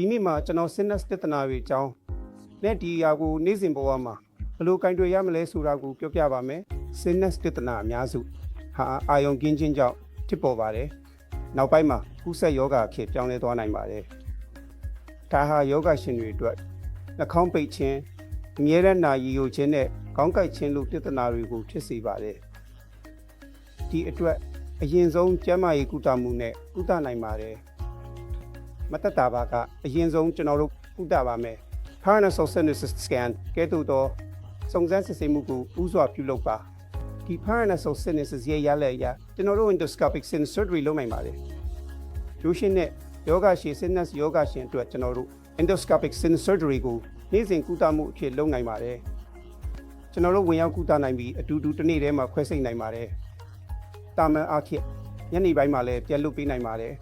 ဒီနေ့မှာကျွန်တော် sinus တဒနာတွေအကြောင်းနဲ့ဒီအရာကိုနေ့စဉ်ဘဝမှာဘယ်လိုကင်တွယ်ရမလဲဆိုတာကိုပြောပြပါမယ် sinus တဒနာအများစုဟာအာယုံကင်းခြင်းကြောင့်ဖြစ်ပေါ်ပါတယ်နောက်ပိုင်းမှာကုသယောဂအဖြစ်ပြောင်းလဲသွားနိုင်ပါတယ်ဒါဟာယောဂရှင်တွေအတွက်နှာခေါင်းပိတ်ခြင်းအမြဲတမ်းနာရီယိုခြင်းနဲ့ခေါင်းကိုက်ခြင်းလိုတဒနာတွေကိုဖြစ်စေပါတယ်ဒီအတွက်အရင်ဆုံးကျန်းမာရေးကုသမှုနဲ့ကုသနိုင်ပါတယ် မတ္တတာဘာကအရင်ဆုံးကျွန်တော်တို့ဥတပါမယ် Paranasal Sinus Scan ကဲ့သို့သောစုံစမ်းစစ်ဆေးမှုကိုဥစွာပြုလုပ်ပါဒီ Paranasal Sinus ရဲ့ရလက်အရကျွန်တော်တို့ endoscopic sinus surgery လုပ်နိုင်ပါတယ်ရိုးရှင်းတဲ့ယောဂရှင် sinus ယောဂရှင်အတွက်ကျွန်တော်တို့ endoscopic sinus surgery ကိုနေ့စဉ်ကုသမှုအဖြစ်လုပ်နိုင်ပါတယ်ကျွန်တော်တို့ဝင်ရောက်ကုသနိုင်ပြီးအတူတူတစ်နေ့တည်းမှာခွဲစိတ်နိုင်ပါတယ်တာမန်အားဖြင့်ညနေပိုင်းမှာလည်းပြန်လွတ်ပေးနိုင်ပါတယ်